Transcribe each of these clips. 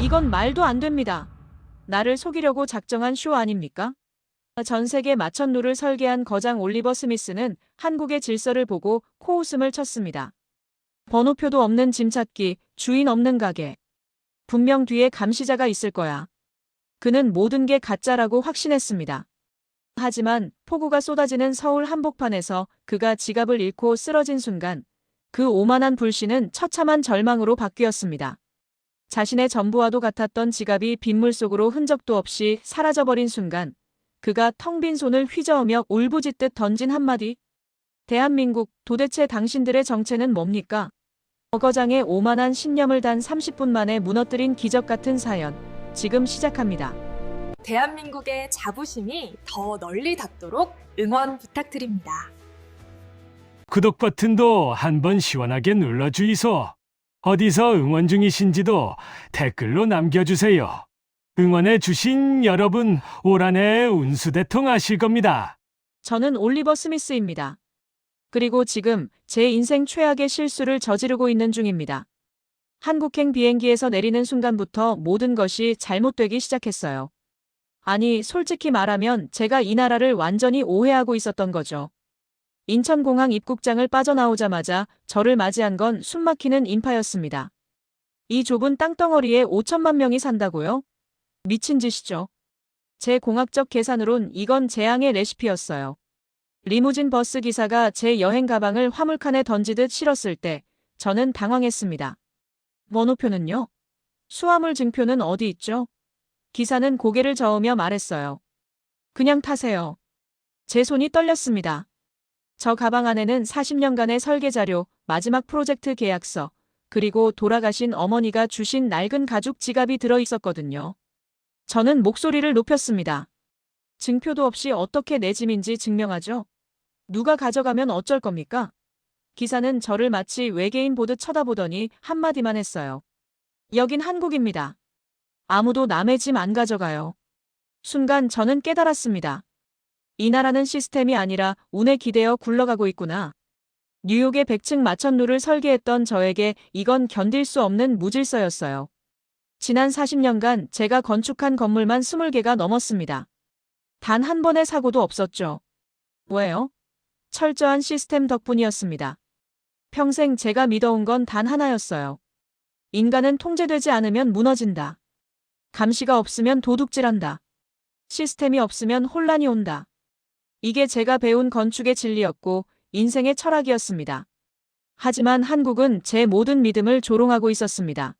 이건 말도 안 됩니다. 나를 속이려고 작정한 쇼 아닙니까? 전 세계 마천루를 설계한 거장 올리버 스미스는 한국의 질서를 보고 코웃음을 쳤습니다. 번호표도 없는 짐 찾기, 주인 없는 가게. 분명 뒤에 감시자가 있을 거야. 그는 모든 게 가짜라고 확신했습니다. 하지만 폭우가 쏟아지는 서울 한복판에서 그가 지갑을 잃고 쓰러진 순간 그 오만한 불씨는 처참한 절망으로 바뀌었습니다. 자신의 전부와도 같았던 지갑이 빗물 속으로 흔적도 없이 사라져버린 순간 그가 텅 빈 손을 휘저으며 울부짖듯 던진 한마디. 대한민국, 도대체 당신들의 정체는 뭡니까? 어거장의 오만한 신념을 단 30분 만에 무너뜨린 기적 같은 사연. 지금 시작합니다. 대한민국의 자부심이 더 널리 닿도록 응원 부탁드립니다. 구독 버튼도 한번 시원하게 눌러주이소. 어디서 응원 중이신지도 댓글로 남겨주세요. 응원해 주신 여러분 올 한해 운수대통 하실 겁니다. 저는 올리버 스미스입니다. 그리고 지금 제 인생 최악의 실수를 저지르고 있는 중입니다. 한국행 비행기에서 내리는 순간부터 모든 것이 잘못되기 시작했어요. 아니, 솔직히 말하면 제가 이 나라를 완전히 오해하고 있었던 거죠. 인천공항 입국장을 빠져나오자마자 저를 맞이한 건 숨막히는 인파였습니다. 이 좁은 땅덩어리에 5천만 명이 산다고요? 미친 짓이죠. 제 공학적 계산으론 이건 재앙의 레시피였어요. 리무진 버스 기사가 제 여행 가방을 화물칸에 던지듯 실었을 때 저는 당황했습니다. 번호표는요? 수화물 증표는 어디 있죠? 기사는 고개를 저으며 말했어요. 그냥 타세요. 제 손이 떨렸습니다. 저 가방 안에는 40년간의 설계 자료, 마지막 프로젝트 계약서, 그리고 돌아가신 어머니가 주신 낡은 가죽 지갑이 들어 있었거든요. 저는 목소리를 높였습니다. 증표도 없이 어떻게 내 짐인지 증명하죠? 누가 가져가면 어쩔 겁니까? 기사는 저를 마치 외계인 보듯 쳐다보더니 한마디만 했어요. 여긴 한국입니다. 아무도 남의 짐 안 가져가요. 순간 저는 깨달았습니다. 이 나라는 시스템이 아니라 운에 기대어 굴러가고 있구나. 뉴욕의 100층 마천루를 설계했던 저에게 이건 견딜 수 없는 무질서였어요. 지난 40년간 제가 건축한 건물만 20개가 넘었습니다. 단 한 번의 사고도 없었죠. 왜요? 철저한 시스템 덕분이었습니다. 평생 제가 믿어온 건 단 하나였어요. 인간은 통제되지 않으면 무너진다. 감시가 없으면 도둑질한다. 시스템이 없으면 혼란이 온다. 이게 제가 배운 건축의 진리였고 인생의 철학이었습니다. 하지만 한국은 제 모든 믿음을 조롱하고 있었습니다.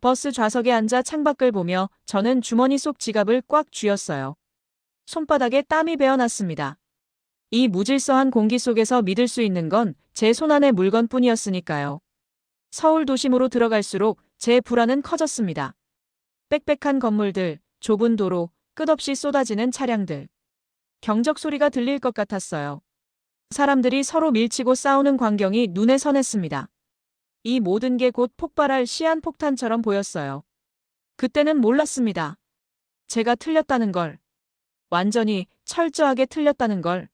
버스 좌석에 앉아 창밖을 보며 저는 주머니 속 지갑을 꽉 쥐었어요. 손바닥에 땀이 배어났습니다. 이 무질서한 공기 속에서 믿을 수 있는 건 제 손안의 물건뿐이었으니까요. 서울 도심으로 들어갈수록 제 불안은 커졌습니다. 빽빽한 건물들, 좁은 도로, 끝없이 쏟아지는 차량들. 경적 소리가 들릴 것 같았어요. 사람들이 서로 밀치고 싸우는 광경이 눈에 선했습니다. 이 모든 게 곧 폭발할 시한폭탄처럼 보였어요. 그때는 몰랐습니다. 제가 틀렸다는 걸. 완전히 철저하게 틀렸다는 걸.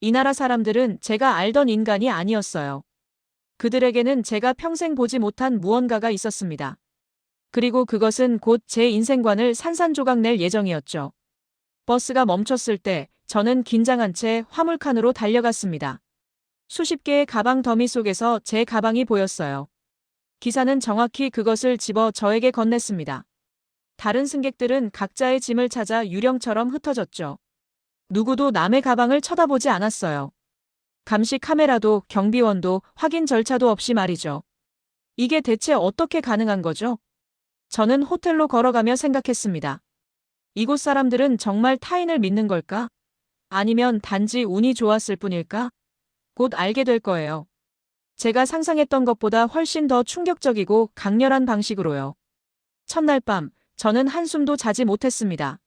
이 나라 사람들은 제가 알던 인간이 아니었어요. 그들에게는 제가 평생 보지 못한 무언가가 있었습니다. 그리고 그것은 곧 제 인생관을 산산조각 낼 예정이었죠. 버스가 멈췄을 때 저는 긴장한 채 화물칸으로 달려갔습니다. 수십 개의 가방 더미 속에서 제 가방이 보였어요. 기사는 정확히 그것을 집어 저에게 건넸습니다. 다른 승객들은 각자의 짐을 찾아 유령처럼 흩어졌죠. 누구도 남의 가방을 쳐다보지 않았어요. 감시 카메라도 경비원도 확인 절차도 없이 말이죠. 이게 대체 어떻게 가능한 거죠? 저는 호텔로 걸어가며 생각했습니다. 이곳 사람들은 정말 타인을 믿는 걸까? 아니면 단지 운이 좋았을 뿐일까? 곧 알게 될 거예요. 제가 상상했던 것보다 훨씬 더 충격적이고 강렬한 방식으로요. 첫날 밤, 저는 한숨도 자지 못했습니다.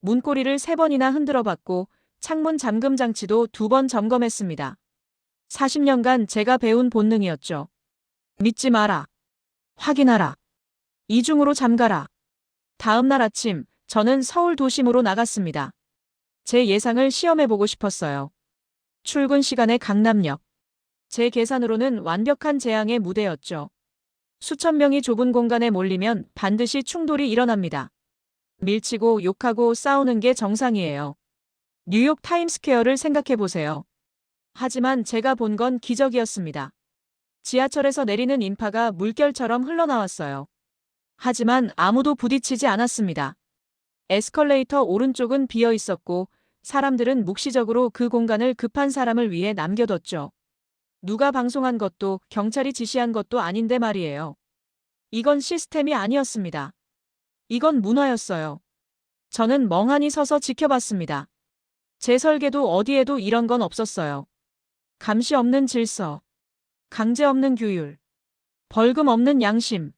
문고리를 세 번이나 흔들어 봤고, 창문 잠금 장치도 두 번 점검했습니다. 40년간 제가 배운 본능이었죠. 믿지 마라. 확인하라. 이중으로 잠가라. 다음 날 아침, 저는 서울 도심으로 나갔습니다. 제 예상을 시험해보고 싶었어요. 출근 시간의 강남역. 제 계산으로는 완벽한 재앙의 무대였죠. 수천 명이 좁은 공간에 몰리면 반드시 충돌이 일어납니다. 밀치고 욕하고 싸우는 게 정상이에요. 뉴욕 타임스퀘어를 생각해 보세요. 하지만 제가 본 건 기적이었습니다. 지하철에서 내리는 인파가 물결처럼 흘러나왔어요. 하지만 아무도 부딪히지 않았습니다. 에스컬레이터 오른쪽은 비어 있었고 사람들은 묵시적으로 그 공간을 급한 사람을 위해 남겨뒀죠. 누가 방송한 것도 경찰이 지시한 것도 아닌데 말이에요. 이건 시스템이 아니었습니다. 이건 문화였어요. 저는 멍하니 서서 지켜봤습니다. 제 설계도 어디에도 이런 건 없었어요. 감시 없는 질서, 강제 없는 규율, 벌금 없는 양심.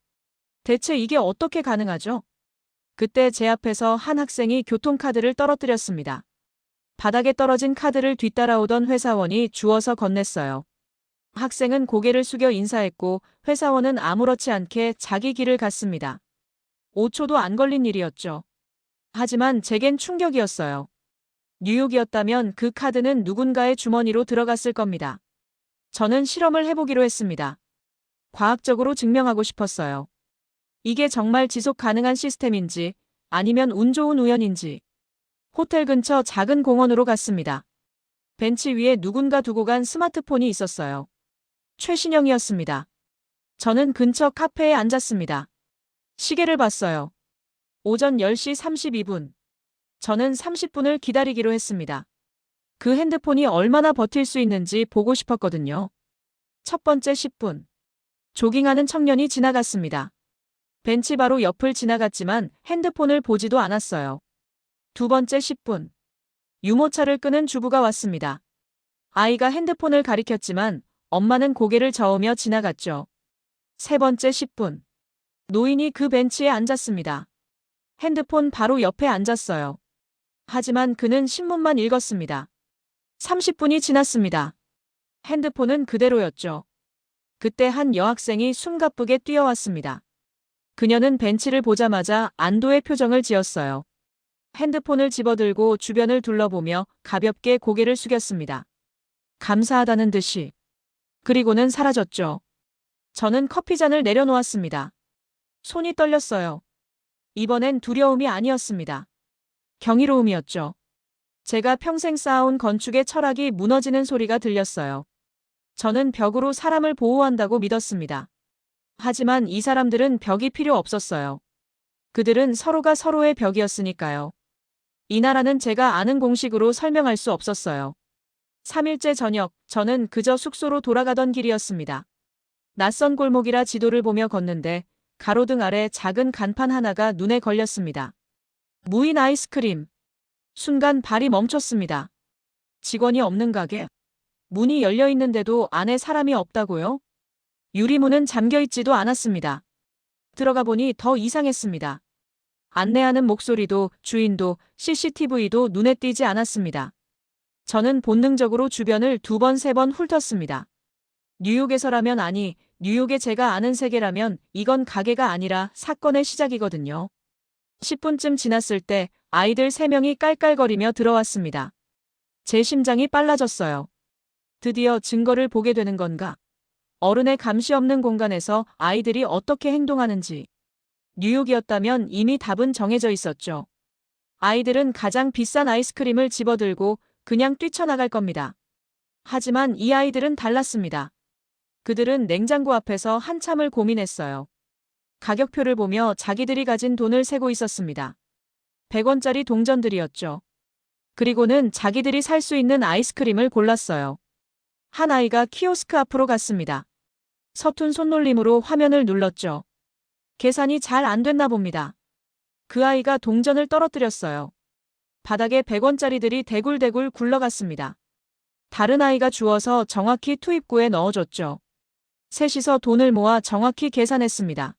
대체 이게 어떻게 가능하죠? 그때 제 앞에서 한 학생이 교통카드를 떨어뜨렸습니다. 바닥에 떨어진 카드를 뒤따라오던 회사원이 주워서 건넸어요. 학생은 고개를 숙여 인사했고 회사원은 아무렇지 않게 자기 길을 갔습니다. 5초도 안 걸린 일이었죠. 하지만 제겐 충격이었어요. 뉴욕이었다면 그 카드는 누군가의 주머니로 들어갔을 겁니다. 저는 실험을 해보기로 했습니다. 과학적으로 증명하고 싶었어요. 이게 정말 지속 가능한 시스템인지 아니면 운 좋은 우연인지. 호텔 근처 작은 공원으로 갔습니다. 벤치 위에 누군가 두고 간 스마트폰이 있었어요. 최신형이었습니다. 저는 근처 카페에 앉았습니다. 시계를 봤어요. 오전 10시 32분. 저는 30분을 기다리기로 했습니다. 그 핸드폰이 얼마나 버틸 수 있는지 보고 싶었거든요. 첫 번째 10분. 조깅하는 청년이 지나갔습니다. 벤치 바로 옆을 지나갔지만 핸드폰을 보지도 않았어요. 두 번째 10분. 유모차를 끄는 주부가 왔습니다. 아이가 핸드폰을 가리켰지만 엄마는 고개를 저으며 지나갔죠. 세 번째 10분. 노인이 그 벤치에 앉았습니다. 핸드폰 바로 옆에 앉았어요. 하지만 그는 신문만 읽었습니다. 30분이 지났습니다. 핸드폰은 그대로였죠. 그때 한 여학생이 숨가쁘게 뛰어왔습니다. 그녀는 벤치를 보자마자 안도의 표정을 지었어요. 핸드폰을 집어들고 주변을 둘러보며 가볍게 고개를 숙였습니다. 감사하다는 듯이. 그리고는 사라졌죠. 저는 커피잔을 내려놓았습니다. 손이 떨렸어요. 이번엔 두려움이 아니었습니다. 경이로움이었죠. 제가 평생 쌓아온 건축의 철학이 무너지는 소리가 들렸어요. 저는 벽으로 사람을 보호한다고 믿었습니다. 하지만 이 사람들은 벽이 필요 없었어요. 그들은 서로가 서로의 벽이었으니까요. 이 나라는 제가 아는 공식으로 설명할 수 없었어요. 3일째 저녁, 저는 그저 숙소로 돌아가던 길이었습니다. 낯선 골목이라 지도를 보며 걷는데 가로등 아래 작은 간판 하나가 눈에 걸렸습니다. 무인 아이스크림. 순간 발이 멈췄습니다. 직원이 없는 가게. 문이 열려 있는데도 안에 사람이 없다고요? 유리문은 잠겨 있지도 않았습니다. 들어가 보니 더 이상했습니다. 안내하는 목소리도 주인도 CCTV도 눈에 띄지 않았습니다. 저는 본능적으로 주변을 두 번, 세 번 훑었습니다. 뉴욕에서라면 아니, 뉴욕의 제가 아는 세계라면 이건 가게가 아니라 사건의 시작이거든요. 10분쯤 지났을 때 아이들 3명이 깔깔거리며 들어왔습니다. 제 심장이 빨라졌어요. 드디어 증거를 보게 되는 건가? 어른의 감시 없는 공간에서 아이들이 어떻게 행동하는지. 뉴욕이었다면 이미 답은 정해져 있었죠. 아이들은 가장 비싼 아이스크림을 집어들고 그냥 뛰쳐나갈 겁니다. 하지만 이 아이들은 달랐습니다. 그들은 냉장고 앞에서 한참을 고민했어요. 가격표를 보며 자기들이 가진 돈을 세고 있었습니다. 100원짜리 동전들이었죠. 그리고는 자기들이 살 수 있는 아이스크림을 골랐어요. 한 아이가 키오스크 앞으로 갔습니다. 서툰 손놀림으로 화면을 눌렀죠. 계산이 잘 안 됐나 봅니다. 그 아이가 동전을 떨어뜨렸어요. 바닥에 100원짜리들이 대굴대굴 굴러갔습니다. 다른 아이가 주워서 정확히 투입구에 넣어줬죠. 셋이서 돈을 모아 정확히 계산했습니다.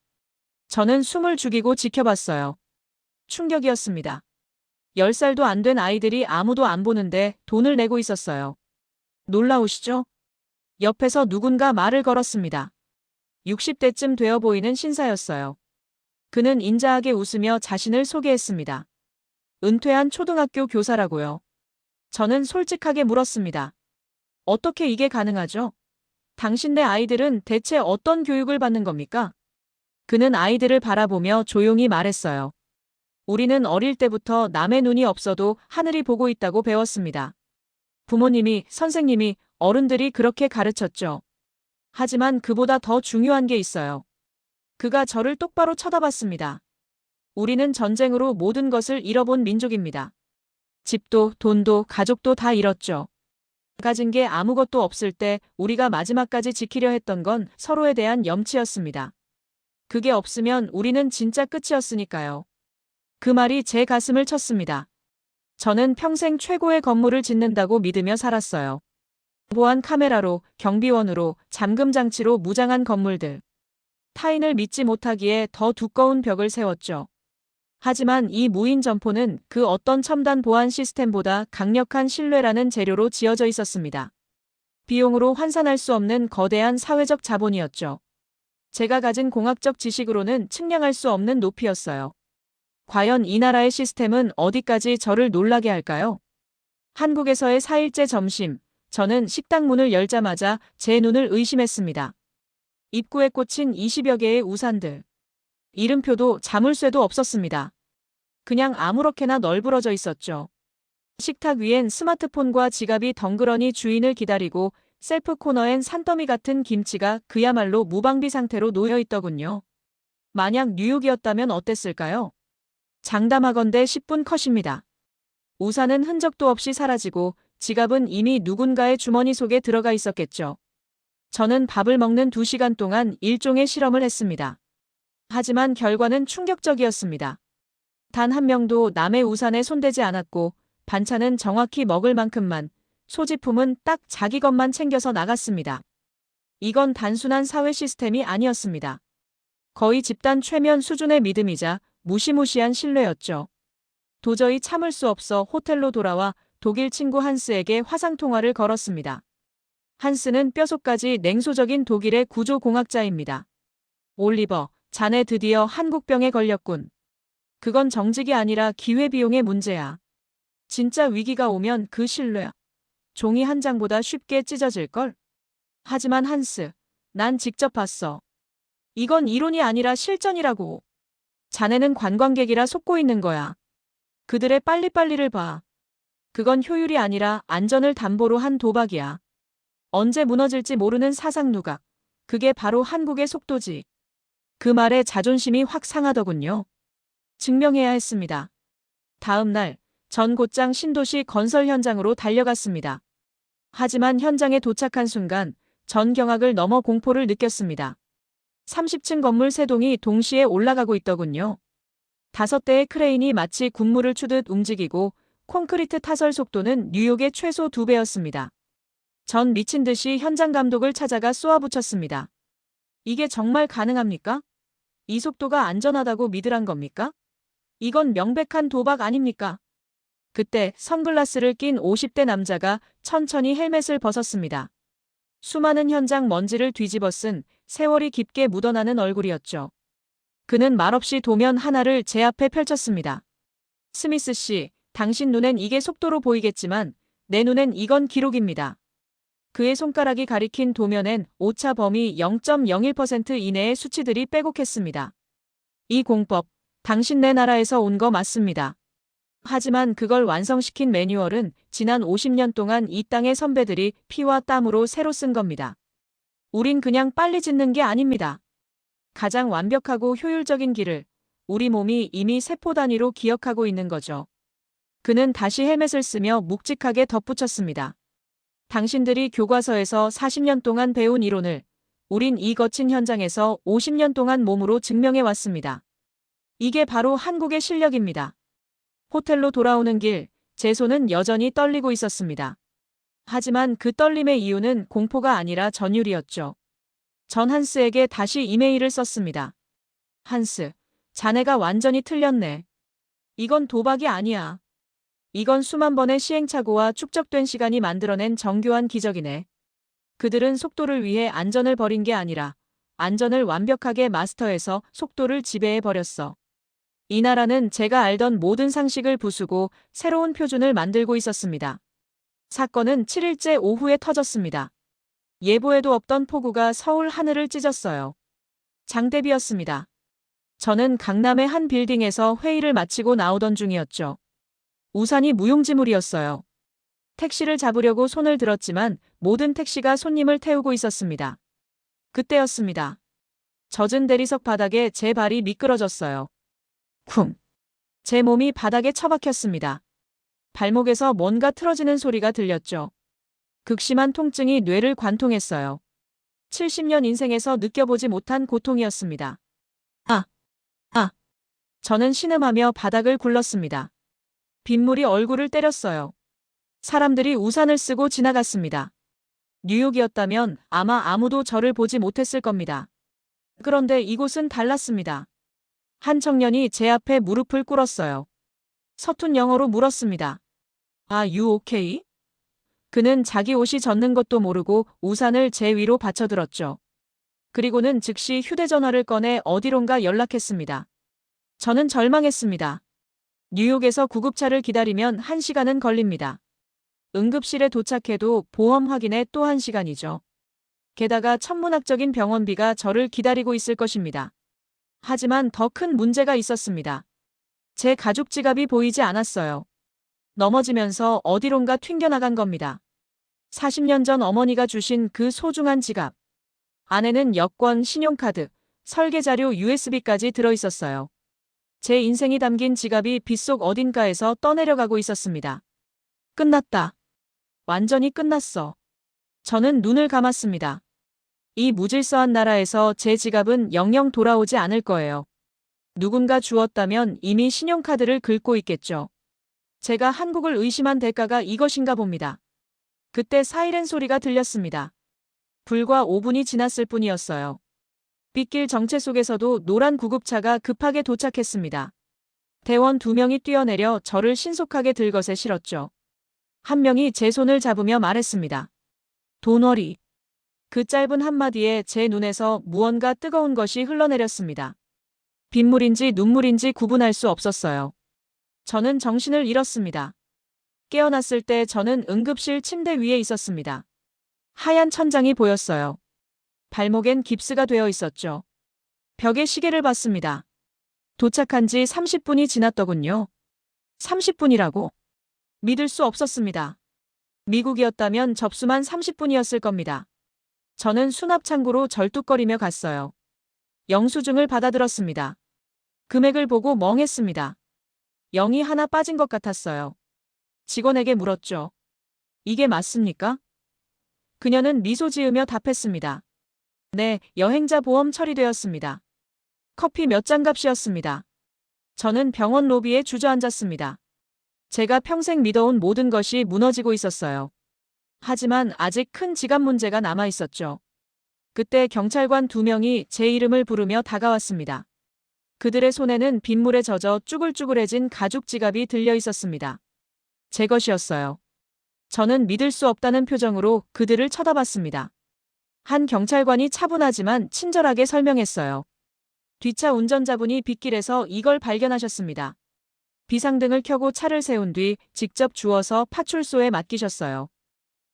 저는 숨을 죽이고 지켜봤어요. 충격이었습니다. 10살도 안 된 아이들이 아무도 안 보는데 돈을 내고 있었어요. 놀라우시죠? 옆에서 누군가 말을 걸었습니다. 60대쯤 되어 보이는 신사였어요. 그는 인자하게 웃으며 자신을 소개했습니다. 은퇴한 초등학교 교사라고요. 저는 솔직하게 물었습니다. 어떻게 이게 가능하죠? 당신네 아이들은 대체 어떤 교육을 받는 겁니까? 그는 아이들을 바라보며 조용히 말했어요. 우리는 어릴 때부터 남의 눈이 없어도 하늘이 보고 있다고 배웠습니다. 부모님이, 선생님이, 어른들이 그렇게 가르쳤죠. 하지만 그보다 더 중요한 게 있어요. 그가 저를 똑바로 쳐다봤습니다. 우리는 전쟁으로 모든 것을 잃어본 민족입니다. 집도, 돈도, 가족도 다 잃었죠. 가진 게 아무것도 없을 때 우리가 마지막까지 지키려 했던 건 서로에 대한 염치였습니다. 그게 없으면 우리는 진짜 끝이었으니까요. 그 말이 제 가슴을 쳤습니다. 저는 평생 최고의 건물을 짓는다고 믿으며 살았어요. 보안 카메라로, 경비원으로, 잠금 장치로 무장한 건물들. 타인을 믿지 못하기에 더 두꺼운 벽을 세웠죠. 하지만 이 무인 점포는 그 어떤 첨단 보안 시스템보다 강력한 신뢰라는 재료로 지어져 있었습니다. 비용으로 환산할 수 없는 거대한 사회적 자본이었죠. 제가 가진 공학적 지식으로는 측량할 수 없는 높이였어요. 과연 이 나라의 시스템은 어디까지 저를 놀라게 할까요? 한국에서의 4일째 점심, 저는 식당 문을 열자마자 제 눈을 의심했습니다. 입구에 꽂힌 20여 개의 우산들. 이름표도 자물쇠도 없었습니다. 그냥 아무렇게나 널브러져 있었죠. 식탁 위엔 스마트폰과 지갑이 덩그러니 주인을 기다리고 셀프 코너엔 산더미 같은 김치가 그야말로 무방비 상태로 놓여 있더군요. 만약 뉴욕이었다면 어땠을까요? 장담하건대 10분 컷입니다. 우산은 흔적도 없이 사라지고 지갑은 이미 누군가의 주머니 속에 들어가 있었겠죠. 저는 밥을 먹는 2시간 동안 일종의 실험을 했습니다. 하지만 결과는 충격적이었습니다. 단 한 명도 남의 우산에 손대지 않았고 반찬은 정확히 먹을 만큼만, 소지품은 딱 자기 것만 챙겨서 나갔습니다. 이건 단순한 사회 시스템이 아니었습니다. 거의 집단 최면 수준의 믿음이자 무시무시한 신뢰였죠. 도저히 참을 수 없어 호텔로 돌아와 독일 친구 한스에게 화상통화를 걸었습니다. 한스는 뼛속까지 냉소적인 독일의 구조공학자입니다. 올리버, 자네 드디어 한국병에 걸렸군. 그건 정직이 아니라 기회비용의 문제야. 진짜 위기가 오면 그 신뢰. 종이 한 장보다 쉽게 찢어질걸? 하지만 한스, 난 직접 봤어. 이건 이론이 아니라 실전이라고. 자네는 관광객이라 속고 있는 거야. 그들의 빨리빨리를 봐. 그건 효율이 아니라 안전을 담보로 한 도박이야. 언제 무너질지 모르는 사상 누각. 그게 바로 한국의 속도지. 그 말에 자존심이 확 상하더군요. 증명해야 했습니다. 다음 날, 전 곧장 신도시 건설 현장으로 달려갔습니다. 하지만 현장에 도착한 순간 전 경악을 넘어 공포를 느꼈습니다. 30층 건물 세 동이 동시에 올라가고 있더군요. 다섯 대의 크레인이 마치 군무를 추듯 움직이고 콘크리트 타설 속도는 뉴욕의 최소 두 배였습니다. 전 미친 듯이 현장 감독을 찾아가 쏘아붙였습니다. 이게 정말 가능합니까? 이 속도가 안전하다고 믿으란 겁니까? 이건 명백한 도박 아닙니까? 그때 선글라스를 낀 50대 남자가 천천히 헬멧을 벗었습니다. 수많은 현장 먼지를 뒤집어 쓴 세월이 깊게 묻어나는 얼굴이었죠. 그는 말없이 도면 하나를 제 앞에 펼쳤습니다. 스미스 씨, 당신 눈엔 이게 속도로 보이겠지만 내 눈엔 이건 기록입니다. 그의 손가락이 가리킨 도면엔 오차 범위 0.01% 이내의 수치들이 빼곡했습니다. 이 공법, 당신네 나라에서 온 거 맞습니다. 하지만 그걸 완성시킨 매뉴얼은 지난 50년 동안 이 땅의 선배들이 피와 땀으로 새로 쓴 겁니다. 우린 그냥 빨리 짓는 게 아닙니다. 가장 완벽하고 효율적인 길을 우리 몸이 이미 세포 단위로 기억하고 있는 거죠. 그는 다시 헬멧을 쓰며 묵직하게 덧붙였습니다. 당신들이 교과서에서 40년 동안 배운 이론을 우린 이 거친 현장에서 50년 동안 몸으로 증명해 왔습니다. 이게 바로 한국의 실력입니다. 호텔로 돌아오는 길, 제 손은 여전히 떨리고 있었습니다. 하지만 그 떨림의 이유는 공포가 아니라 전율이었죠. 전 한스에게 다시 이메일을 썼습니다. 한스, 자네가 완전히 틀렸네. 이건 도박이 아니야. 이건 수만 번의 시행착오와 축적된 시간이 만들어낸 정교한 기적이네. 그들은 속도를 위해 안전을 버린 게 아니라 안전을 완벽하게 마스터해서 속도를 지배해 버렸어. 이 나라는 제가 알던 모든 상식을 부수고 새로운 표준을 만들고 있었습니다. 사건은 7일째 오후에 터졌습니다. 예보에도 없던 폭우가 서울 하늘을 찢었어요. 장대비였습니다. 저는 강남의 한 빌딩에서 회의를 마치고 나오던 중이었죠. 우산이 무용지물이었어요. 택시를 잡으려고 손을 들었지만 모든 택시가 손님을 태우고 있었습니다. 그때였습니다. 젖은 대리석 바닥에 제 발이 미끄러졌어요. 쿵. 제 몸이 바닥에 처박혔습니다. 발목에서 뭔가 틀어지는 소리가 들렸죠. 극심한 통증이 뇌를 관통했어요. 70년 인생에서 느껴보지 못한 고통이었습니다. 아, 아. 저는 신음하며 바닥을 굴렀습니다. 빗물이 얼굴을 때렸어요. 사람들이 우산을 쓰고 지나갔습니다. 뉴욕이었다면 아마 아무도 저를 보지 못했을 겁니다. 그런데 이곳은 달랐습니다. 한 청년이 제 앞에 무릎을 꿇었어요. 서툰 영어로 물었습니다. 아, you okay? 그는 자기 옷이 젖는 것도 모르고 우산을 제 위로 받쳐들었죠. 그리고는 즉시 휴대전화를 꺼내 어디론가 연락했습니다. 저는 절망했습니다. 뉴욕에서 구급차를 기다리면 1시간은 걸립니다. 응급실에 도착해도 보험 확인에 또 1시간이죠. 게다가 천문학적인 병원비가 저를 기다리고 있을 것입니다. 하지만 더 큰 문제가 있었습니다. 제 가죽 지갑이 보이지 않았어요. 넘어지면서 어디론가 튕겨나간 겁니다. 40년 전 어머니가 주신 그 소중한 지갑. 안에는 여권, 신용카드, 설계자료 USB까지 들어있었어요. 제 인생이 담긴 지갑이 빗속 어딘가에서 떠내려가고 있었습니다. 끝났다. 완전히 끝났어. 저는 눈을 감았습니다. 이 무질서한 나라에서 제 지갑은 영영 돌아오지 않을 거예요. 누군가 주었다면 이미 신용카드를 긁고 있겠죠. 제가 한국을 의심한 대가가 이것인가 봅니다. 그때 사이렌 소리가 들렸습니다. 불과 5분이 지났을 뿐이었어요. 빗길 정체 속에서도 노란 구급차가 급하게 도착했습니다. 대원 두 명이 뛰어내려 저를 신속하게 들것에 실었죠. 한 명이 제 손을 잡으며 말했습니다. 도너리. 그 짧은 한마디에 제 눈에서 무언가 뜨거운 것이 흘러내렸습니다. 빗물인지 눈물인지 구분할 수 없었어요. 저는 정신을 잃었습니다. 깨어났을 때 저는 응급실 침대 위에 있었습니다. 하얀 천장이 보였어요. 발목엔 깁스가 되어 있었죠. 벽에 시계를 봤습니다. 도착한 지 30분이 지났더군요. 30분이라고. 믿을 수 없었습니다. 미국이었다면 접수만 30분이었을 겁니다. 저는 수납 창고로 절뚝거리며 갔어요. 영수증을 받아들었습니다. 금액을 보고 멍했습니다. 0이 하나 빠진 것 같았어요. 직원에게 물었죠. 이게 맞습니까? 그녀는 미소 지으며 답했습니다. 네, 여행자 보험 처리되었습니다. 커피 몇 잔 값이었습니다. 저는 병원 로비에 주저앉았습니다. 제가 평생 믿어온 모든 것이 무너지고 있었어요. 하지만 아직 큰 지갑 문제가 남아 있었죠. 그때 경찰관 두 명이 제 이름을 부르며 다가왔습니다. 그들의 손에는 빗물에 젖어 쭈글쭈글해진 가죽 지갑이 들려 있었습니다. 제 것이었어요. 저는 믿을 수 없다는 표정으로 그들을 쳐다봤습니다. 한 경찰관이 차분하지만 친절하게 설명했어요. 뒷차 운전자분이 빗길에서 이걸 발견하셨습니다. 비상등을 켜고 차를 세운 뒤 직접 주워서 파출소에 맡기셨어요.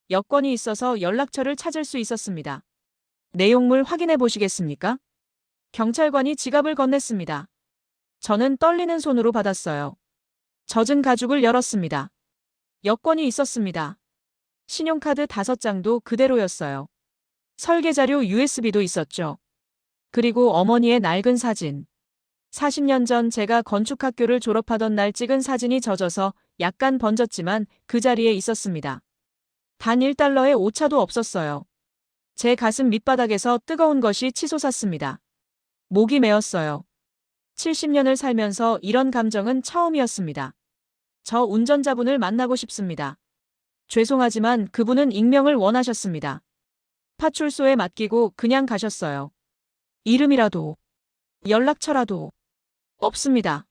여권이 있어서 연락처를 찾을 수 있었습니다. 내용물 확인해 보시겠습니까? 경찰관이 지갑을 건넸습니다. 저는 떨리는 손으로 받았어요. 젖은 가죽을 열었습니다. 여권이 있었습니다. 신용카드 다섯 장도 그대로였어요. 설계자료 USB도 있었죠. 그리고 어머니의 낡은 사진. 40년 전 제가 건축학교를 졸업하던 날 찍은 사진이 젖어서 약간 번졌지만 그 자리에 있었습니다. 단 1달러의 오차도 없었어요. 제 가슴 밑바닥에서 뜨거운 것이 치솟았습니다. 목이 메었어요. 70년을 살면서 이런 감정은 처음이었습니다. 저 운전자분을 만나고 싶습니다. 죄송하지만 그분은 익명을 원하셨습니다. 파출소에 맡기고 그냥 가셨어요. 이름이라도, 연락처라도 없습니다.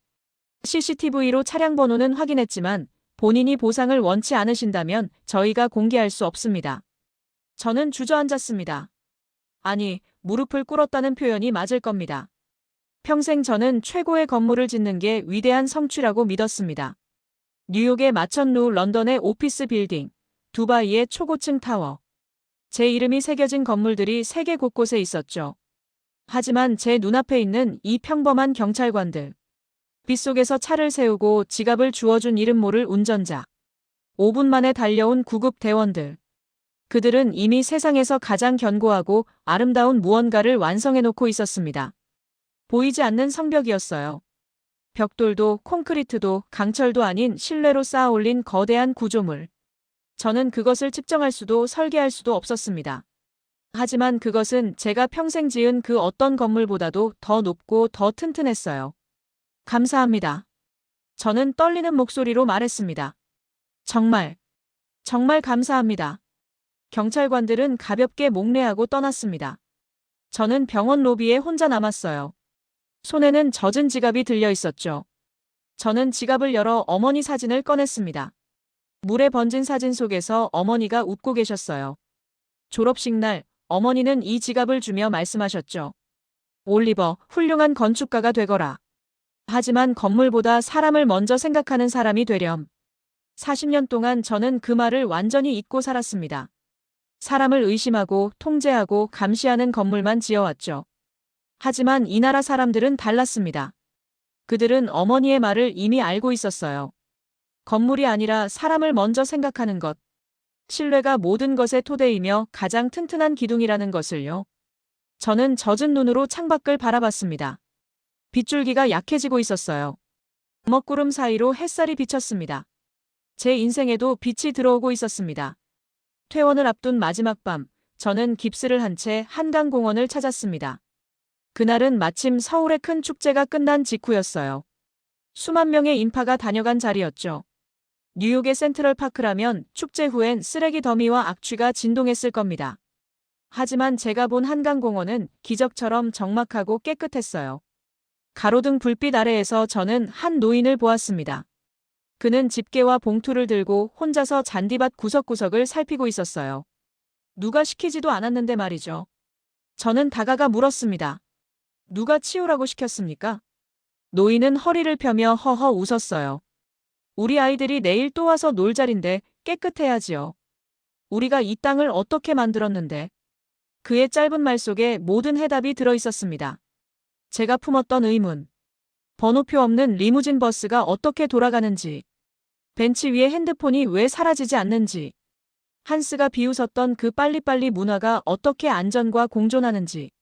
CCTV로 차량 번호는 확인했지만 본인이 보상을 원치 않으신다면 저희가 공개할 수 없습니다. 저는 주저앉았습니다. 아니, 무릎을 꿇었다는 표현이 맞을 겁니다. 평생 저는 최고의 건물을 짓는 게 위대한 성취라고 믿었습니다. 뉴욕의 마천루 런던의 오피스 빌딩, 두바이의 초고층 타워. 제 이름이 새겨진 건물들이 세계 곳곳에 있었죠. 하지만 제 눈앞에 있는 이 평범한 경찰관들. 빗속에서 차를 세우고 지갑을 주워준 이름 모를 운전자. 5분 만에 달려온 구급 대원들. 그들은 이미 세상에서 가장 견고하고 아름다운 무언가를 완성해 놓고 있었습니다. 보이지 않는 성벽이었어요. 벽돌도 콘크리트도 강철도 아닌 신뢰로 쌓아 올린 거대한 구조물. 저는 그것을 측정할 수도 설계할 수도 없었습니다. 하지만 그것은 제가 평생 지은 그 어떤 건물보다도 더 높고 더 튼튼했어요. 감사합니다. 저는 떨리는 목소리로 말했습니다. 정말, 정말 감사합니다. 경찰관들은 가볍게 목례하고 떠났습니다. 저는 병원 로비에 혼자 남았어요. 손에는 젖은 지갑이 들려 있었죠. 저는 지갑을 열어 어머니 사진을 꺼냈습니다. 물에 번진 사진 속에서 어머니가 웃고 계셨어요. 졸업식 날 어머니는 이 지갑을 주며 말씀하셨죠. 올리버, 훌륭한 건축가가 되거라. 하지만 건물보다 사람을 먼저 생각하는 사람이 되렴. 40년 동안 저는 그 말을 완전히 잊고 살았습니다. 사람을 의심하고 통제하고 감시하는 건물만 지어왔죠. 하지만 이 나라 사람들은 달랐습니다. 그들은 어머니의 말을 이미 알고 있었어요. 건물이 아니라 사람을 먼저 생각하는 것. 신뢰가 모든 것의 토대이며 가장 튼튼한 기둥이라는 것을요. 저는 젖은 눈으로 창밖을 바라봤습니다. 빗줄기가 약해지고 있었어요. 먹구름 사이로 햇살이 비쳤습니다. 제 인생에도 빛이 들어오고 있었습니다. 퇴원을 앞둔 마지막 밤, 저는 깁스를 한 채 한강공원을 찾았습니다. 그날은 마침 서울의 큰 축제가 끝난 직후였어요. 수만 명의 인파가 다녀간 자리였죠. 뉴욕의 센트럴파크라면 축제 후엔 쓰레기 더미와 악취가 진동했을 겁니다. 하지만 제가 본 한강공원은 기적처럼 적막하고 깨끗했어요. 가로등 불빛 아래에서 저는 한 노인을 보았습니다. 그는 집게와 봉투를 들고 혼자서 잔디밭 구석구석을 살피고 있었어요. 누가 시키지도 않았는데 말이죠. 저는 다가가 물었습니다. 누가 치우라고 시켰습니까? 노인은 허리를 펴며 허허 웃었어요. 우리 아이들이 내일 또 와서 놀 자린데 깨끗해야지요. 우리가 이 땅을 어떻게 만들었는데? 그의 짧은 말 속에 모든 해답이 들어 있었습니다. 제가 품었던 의문. 번호표 없는 리무진 버스가 어떻게 돌아가는지. 벤치 위에 핸드폰이 왜 사라지지 않는지. 한스가 비웃었던 그 빨리빨리 문화가 어떻게 안전과 공존하는지.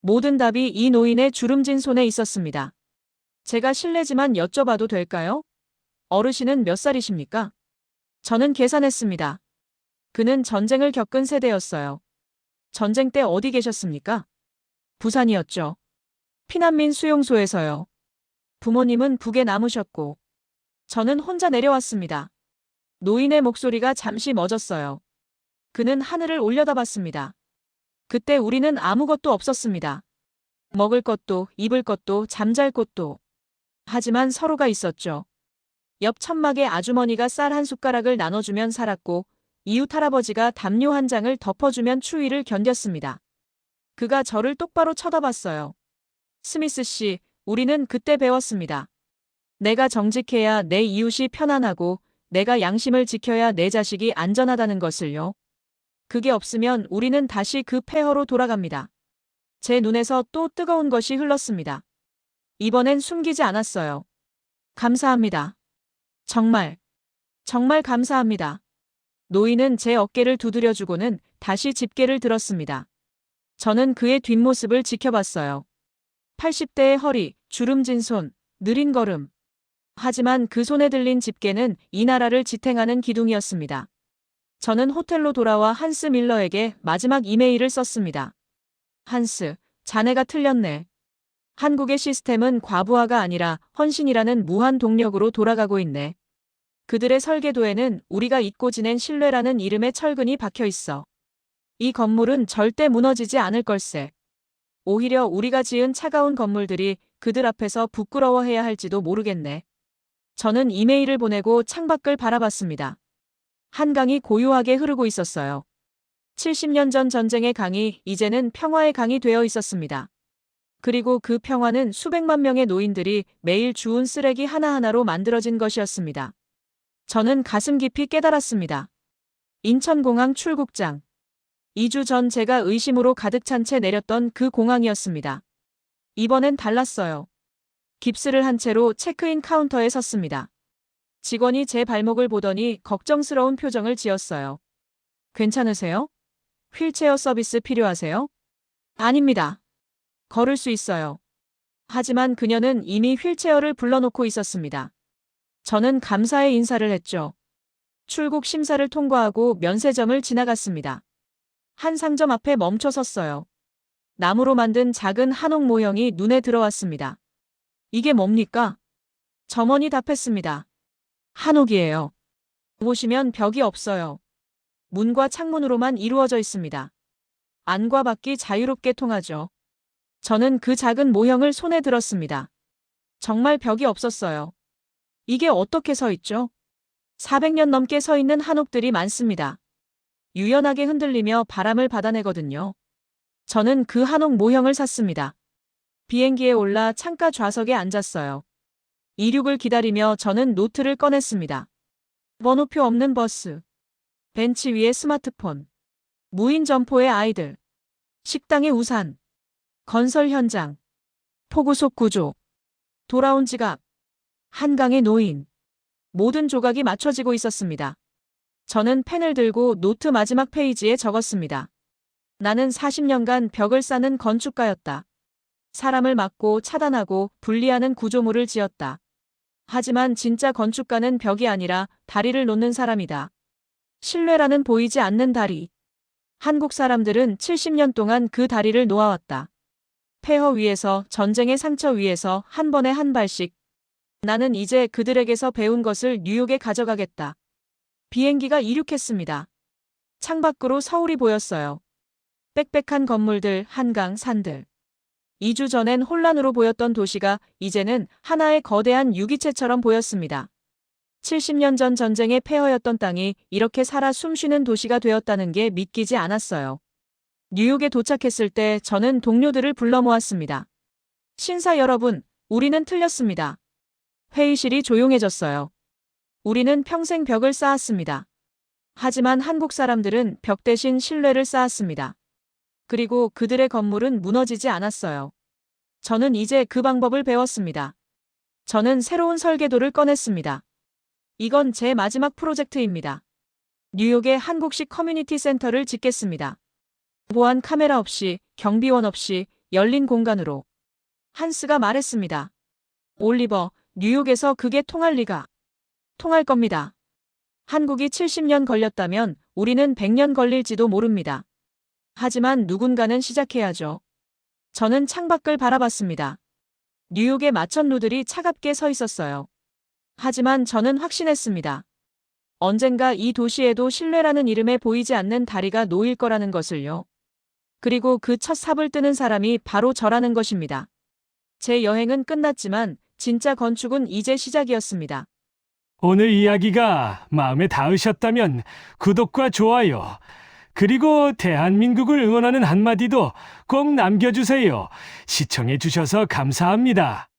모든 답이 이 노인의 주름진 손에 있었습니다. 제가 실례지만 여쭤봐도 될까요? 어르신은 몇 살이십니까? 저는 계산했습니다. 그는 전쟁을 겪은 세대였어요. 전쟁 때 어디 계셨습니까? 부산이었죠. 피난민 수용소에서요. 부모님은 북에 남으셨고, 저는 혼자 내려왔습니다. 노인의 목소리가 잠시 멎었어요. 그는 하늘을 올려다봤습니다. 그때 우리는 아무것도 없었습니다. 먹을 것도, 입을 것도, 잠잘 곳도. 하지만 서로가 있었죠. 옆 천막에 아주머니가 쌀 한 숟가락을 나눠주면 살았고, 이웃 할아버지가 담요 한 장을 덮어주면 추위를 견뎠습니다. 그가 저를 똑바로 쳐다봤어요. 스미스 씨, 우리는 그때 배웠습니다. 내가 정직해야 내 이웃이 편안하고, 내가 양심을 지켜야 내 자식이 안전하다는 것을요. 그게 없으면 우리는 다시 그 폐허로 돌아갑니다. 제 눈에서 또 뜨거운 것이 흘렀습니다. 이번엔 숨기지 않았어요. 감사합니다. 정말, 정말 감사합니다. 노인은 제 어깨를 두드려주고는 다시 집게를 들었습니다. 저는 그의 뒷모습을 지켜봤어요. 80대의 허리, 주름진 손, 느린 걸음. 하지만 그 손에 들린 집게는 이 나라를 지탱하는 기둥이었습니다. 저는 호텔로 돌아와 한스 밀러에게 마지막 이메일을 썼습니다. 한스, 자네가 틀렸네. 한국의 시스템은 과부하가 아니라 헌신이라는 무한 동력으로 돌아가고 있네. 그들의 설계도에는 우리가 잊고 지낸 신뢰라는 이름의 철근이 박혀 있어. 이 건물은 절대 무너지지 않을 걸세. 오히려 우리가 지은 차가운 건물들이 그들 앞에서 부끄러워해야 할지도 모르겠네. 저는 이메일을 보내고 창밖을 바라봤습니다. 한강이 고요하게 흐르고 있었어요. 70년 전 전쟁의 강이 이제는 평화의 강이 되어 있었습니다. 그리고 그 평화는 수백만 명의 노인들이 매일 주운 쓰레기 하나하나로 만들어진 것이었습니다. 저는 가슴 깊이 깨달았습니다. 인천공항 출국장. 2주 전 제가 의심으로 가득 찬 채 내렸던 그 공항이었습니다. 이번엔 달랐어요. 깁스를 한 채로 체크인 카운터에 섰습니다. 직원이 제 발목을 보더니 걱정스러운 표정을 지었어요. 괜찮으세요? 휠체어 서비스 필요하세요? 아닙니다. 걸을 수 있어요. 하지만 그녀는 이미 휠체어를 불러놓고 있었습니다. 저는 감사의 인사를 했죠. 출국 심사를 통과하고 면세점을 지나갔습니다. 한 상점 앞에 멈춰 섰어요. 나무로 만든 작은 한옥 모형이 눈에 들어왔습니다. 이게 뭡니까? 점원이 답했습니다. 한옥이에요. 보시면 벽이 없어요. 문과 창문으로만 이루어져 있습니다. 안과 밖이 자유롭게 통하죠. 저는 그 작은 모형을 손에 들었습니다. 정말 벽이 없었어요. 이게 어떻게 서 있죠? 400년 넘게 서 있는 한옥들이 많습니다. 유연하게 흔들리며 바람을 받아내거든요. 저는 그 한옥 모형을 샀습니다. 비행기에 올라 창가 좌석에 앉았어요. 이륙을 기다리며 저는 노트를 꺼냈습니다. 번호표 없는 버스. 벤치 위에 스마트폰. 무인 점포의 아이들. 식당의 우산. 건설 현장. 폭우 속 구조. 돌아온 지갑. 한강의 노인. 모든 조각이 맞춰지고 있었습니다. 저는 펜을 들고 노트 마지막 페이지에 적었습니다. 나는 40년간 벽을 쌓는 건축가였다. 사람을 막고 차단하고 분리하는 구조물을 지었다. 하지만 진짜 건축가는 벽이 아니라 다리를 놓는 사람이다. 신뢰라는 보이지 않는 다리. 한국 사람들은 70년 동안 그 다리를 놓아왔다. 폐허 위에서 전쟁의 상처 위에서 한 번에 한 발씩. 나는 이제 그들에게서 배운 것을 뉴욕에 가져가겠다. 비행기가 이륙했습니다. 창밖으로 서울이 보였어요. 빽빽한 건물들, 한강, 산들. 2주 전엔 혼란으로 보였던 도시가 이제는 하나의 거대한 유기체처럼 보였습니다. 70년 전 전쟁의 폐허였던 땅이 이렇게 살아 숨쉬는 도시가 되었다는 게 믿기지 않았어요. 뉴욕에 도착했을 때 저는 동료들을 불러 모았습니다. 신사 여러분, 우리는 틀렸습니다. 회의실이 조용해졌어요. 우리는 평생 벽을 쌓았습니다. 하지만 한국 사람들은 벽 대신 신뢰를 쌓았습니다. 그리고 그들의 건물은 무너지지 않았어요. 저는 이제 그 방법을 배웠습니다. 저는 새로운 설계도를 꺼냈습니다. 이건 제 마지막 프로젝트입니다. 뉴욕에 한국식 커뮤니티 센터를 짓겠습니다. 보안 카메라 없이, 경비원 없이, 열린 공간으로. 한스가 말했습니다. 올리버, 뉴욕에서 그게 통할 리가. 통할 겁니다. 한국이 70년 걸렸다면 우리는 100년 걸릴지도 모릅니다. 하지만 누군가는 시작해야죠. 저는 창밖을 바라봤습니다. 뉴욕의 마천루들이 차갑게 서 있었어요. 하지만 저는 확신했습니다. 언젠가 이 도시에도 신뢰라는 이름에 보이지 않는 다리가 놓일 거라는 것을요. 그리고 그 첫 삽을 뜨는 사람이 바로 저라는 것입니다. 제 여행은 끝났지만 진짜 건축은 이제 시작이었습니다. 오늘 이야기가 마음에 닿으셨다면 구독과 좋아요, 그리고 대한민국을 응원하는 한마디도 꼭 남겨주세요. 시청해주셔서 감사합니다.